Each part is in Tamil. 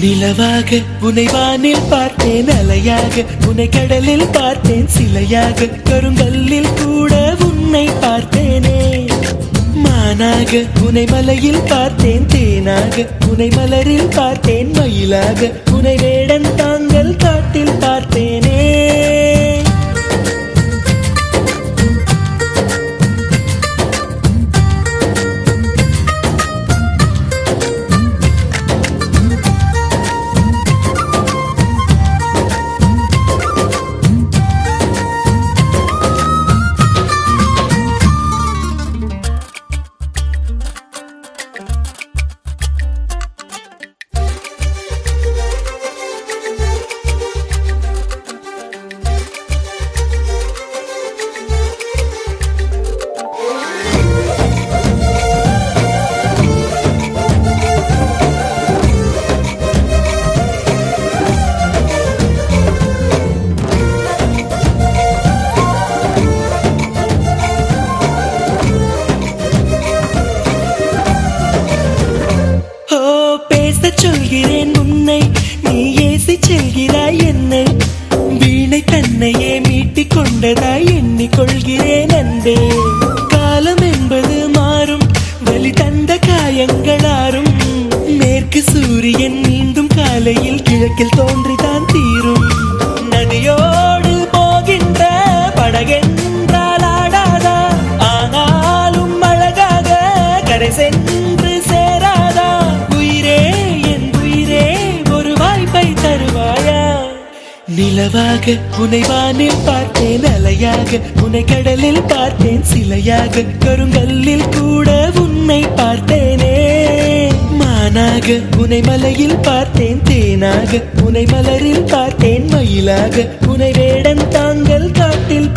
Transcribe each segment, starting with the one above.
நிலவாக உனை வானில் பார்த்தேன் அலையாக. உனை கடலில் பார்த்தேன் சிலையாக. கருங்கல்லில் கூட உன்னை பார்த்தேனே. மானாக உனை மலையில் பார்த்தேன் தேனாக. உனை மலரில் பார்த்தேன் மயிலாக. உனை வேடன் தாங்கள் காட்டில் பார்த்தேன். காலையில் தோன்றிதான் தீரும். நதியோடு போகின்ற படகென்றால் ஆடாதா? ஆனாலும் அழகாக கரை சென்று சேராதா? உயிரே என் உயிரே ஒரு வாய்ப்பை தருவாயா? நிலவாக உனை வானில் பார்த்தேன் அலையாக உனை கடலில் பார்த்தேன் சிலையாக கருங்கல்லில் கூட உன்னை பார்த்தேனே. மானாக உனை மலையில் பார்த்தேன் தேனாக உனை மலரில் பார்த்தேன் மயிலாக. உனை வேடன் தாங்கள் காட்டில்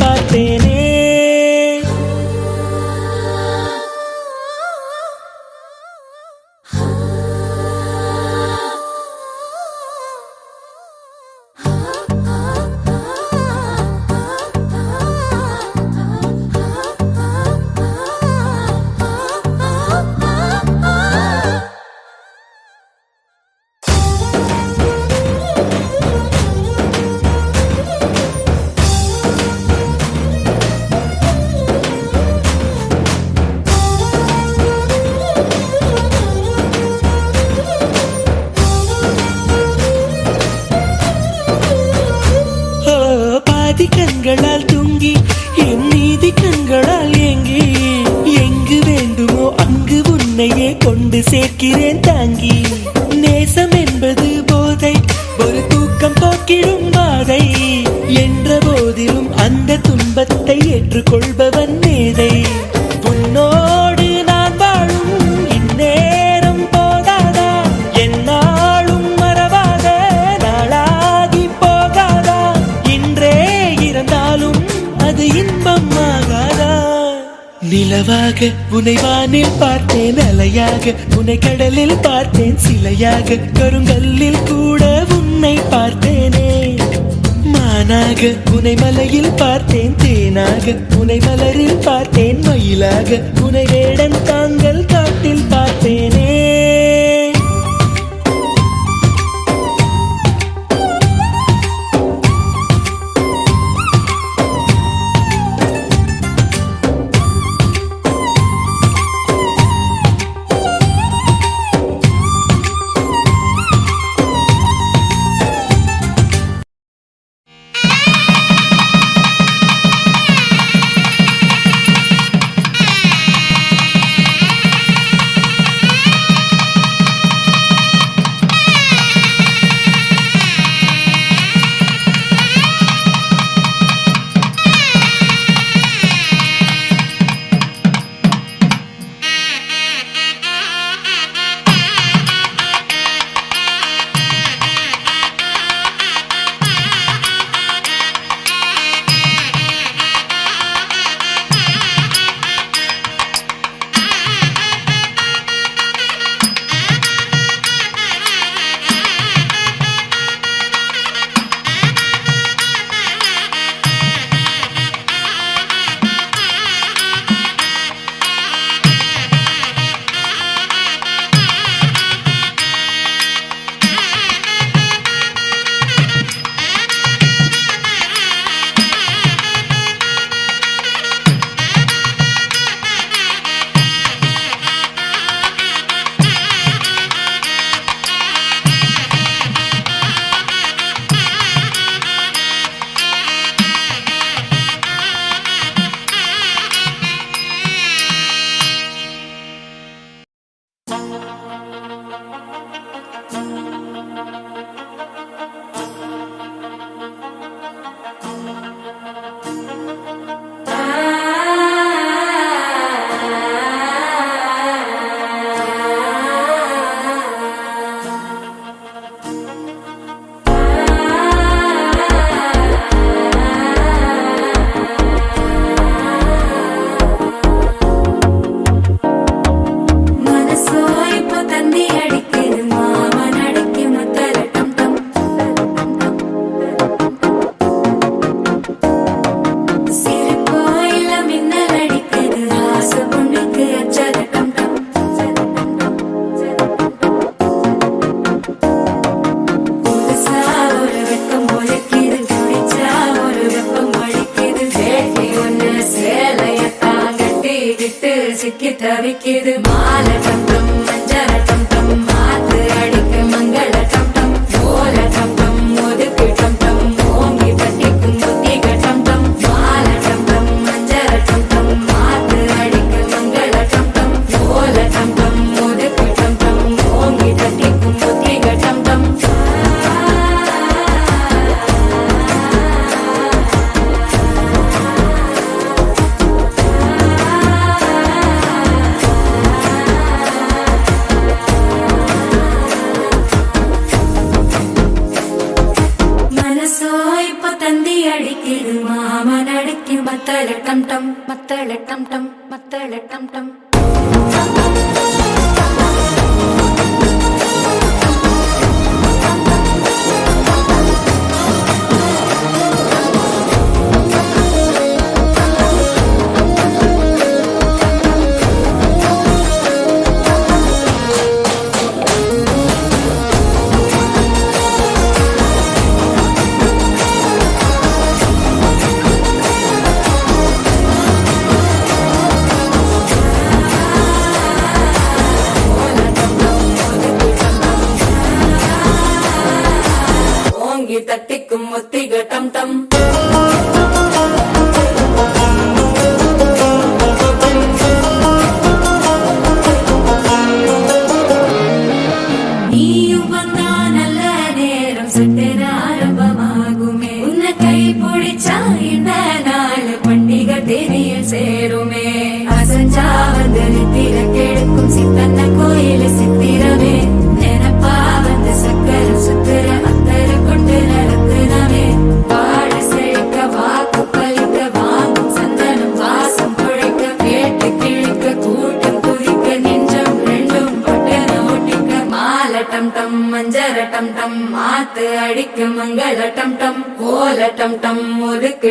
உனை வானில் பார்த்தேன் அலையாக உனை கடலில் பார்த்தேன் சிலையாக கருங்கல்லில் கூட உன்னை பார்த்தேனே. மானாக உனை மலையில் பார்த்தேன் தேனாக உனை மலரில் பார்த்தேன் மயிலாக உனை வேடன் தாங்கள் காட்டில் பார்த்தேனே. ஒதுக்கு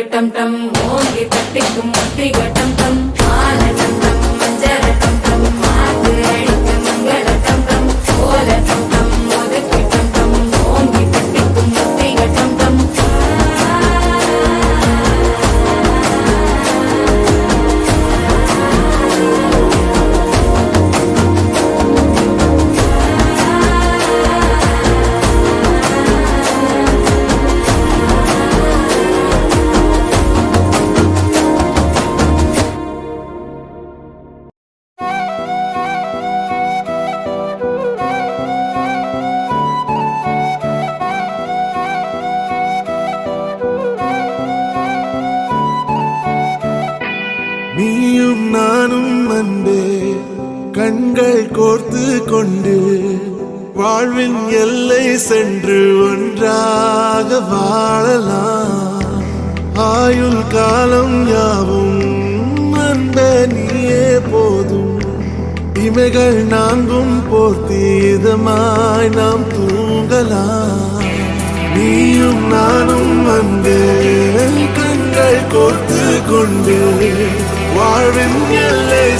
கொண்டு வாழ்வின் எல்லை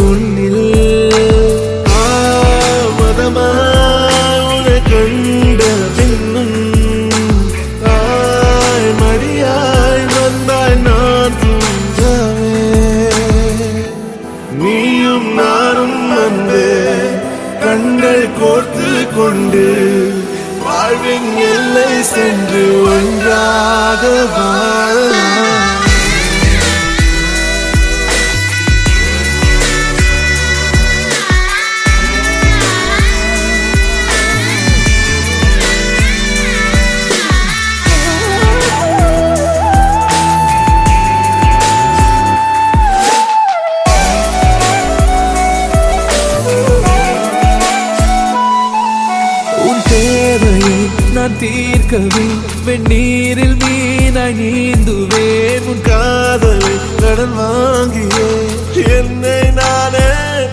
உன்னில் ஆமதமா கண்ட பின்னும் ஆய் மரியாய் வந்தாய் நான் தூங்காமே நீயும் நானும் வந்து கண்கள் கோர்த்து கொண்டு வாழ்வின் எல்லை சென்று ஒன்றாக வாழலாம். தீர்க்கவே வெந்நீரில் மீனாய் நீந்துவேன் உன் காதலை கடன் வாங்கியே என்னை நானே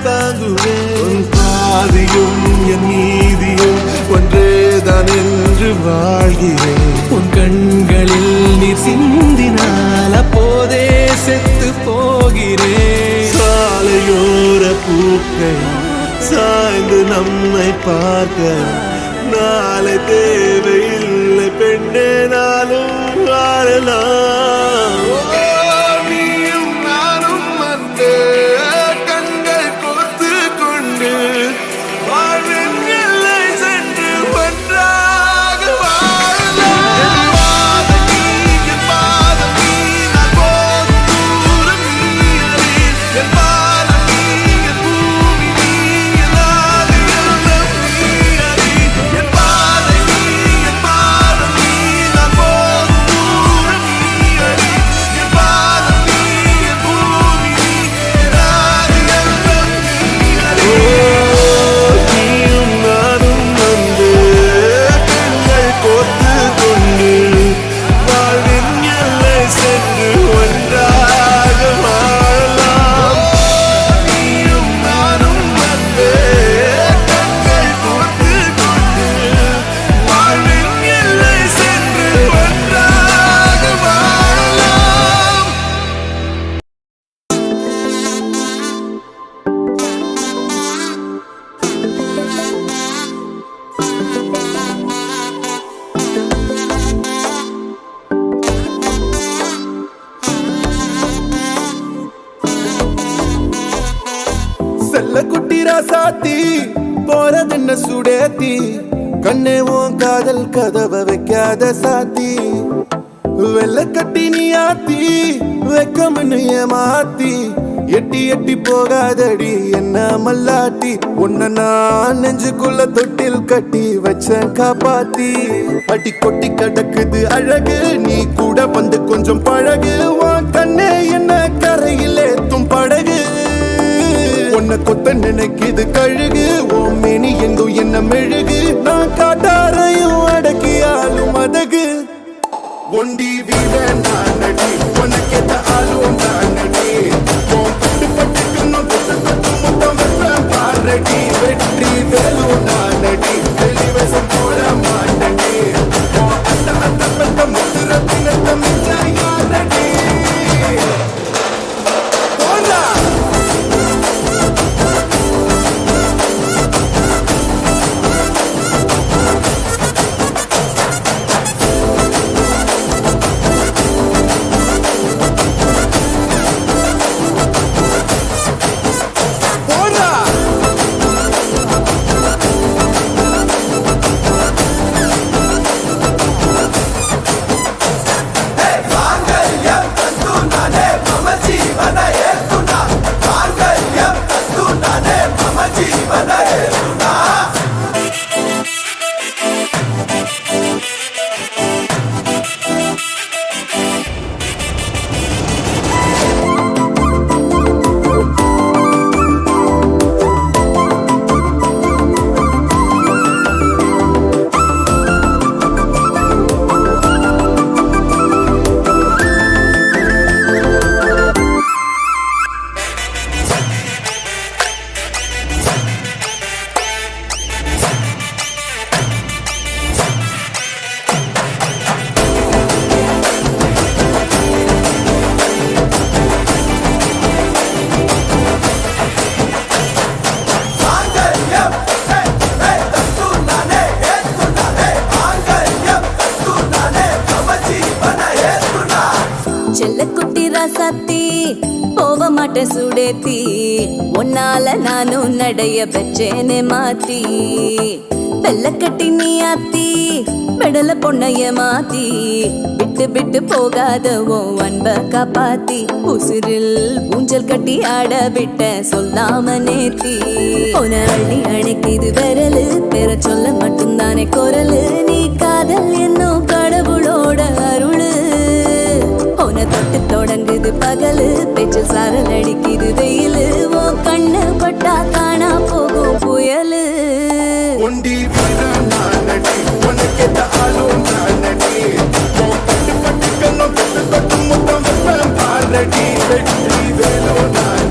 தாங்குவேன் உன் பாதியும் என் நீதியும் ஒன்றேதான் என்று வாழ்கிறேன் உன் கண்களில் நீ சிந்தினால் அப்போதே செத்து போகிறேன் சாலையோர பூக்கள் சாய்ந்து நம்மை பார்க்க நாளை தேவை கதை சாத்தி வெள்ள கட்டி நீ ஆத்தி வெக்கம்னு ஏமாத்தி எட்டி எட்டி போகாதடி என்ன மல்லாட்டி. உன்ன நான் நெஞ்சுக்குள்ள தொட்டில் கட்டி வச்ச காப்பாத்தி. அடி கொட்டி கிடக்குது அழகு. நீ கூட வந்து கொஞ்சம் பழகு. உன் கண்ணே என்ன கரையில் ஏத்தும் படகு. உன்னை கொத்த நினைக்குது கழுகு. ஓ மேனி எங்கும் என்ன மெழுகு. ஆளும் ஒண்டி வீட நான் நடி உனக்கேத்த ஆளும் நான் நடி பட்டு பட்டுக்கு தொட்டு வெப்பம் பாரடி வெற்றி வேலும் நான் நடி நானும் நடைய பெற்றேனே மாத்தி. வெள்ளக்கட்டி நீ ஆத்தி பெடல பொண்ணைய மாத்தி. விட்டு விட்டு போகாத ஓ அன்ப காப்பாத்தி. உசிரில் ஊஞ்சல் கட்டி ஆட விட்ட சொல்லாம நேத்தி. உன அள்ளி அணைக்குது விரலு பெற சொல்ல மட்டும்தானே குரலு. நீ காதல் என்னும் கடவுளோட அருளு. உன தொட்டு தொடங்குது பகலு பேச்சில் சாரல் அடிக்குது வெயிலு. ஓ கண்ணு பட்டா கேளு. ஒண்டி வீரன் நானடி உனக்கு ஆளும் நானடி. உன் பட்டு பட்டு கண்ணம் பட்டு பட்டு முத்தம் பாரடி. வெற்றி வேலோ நான்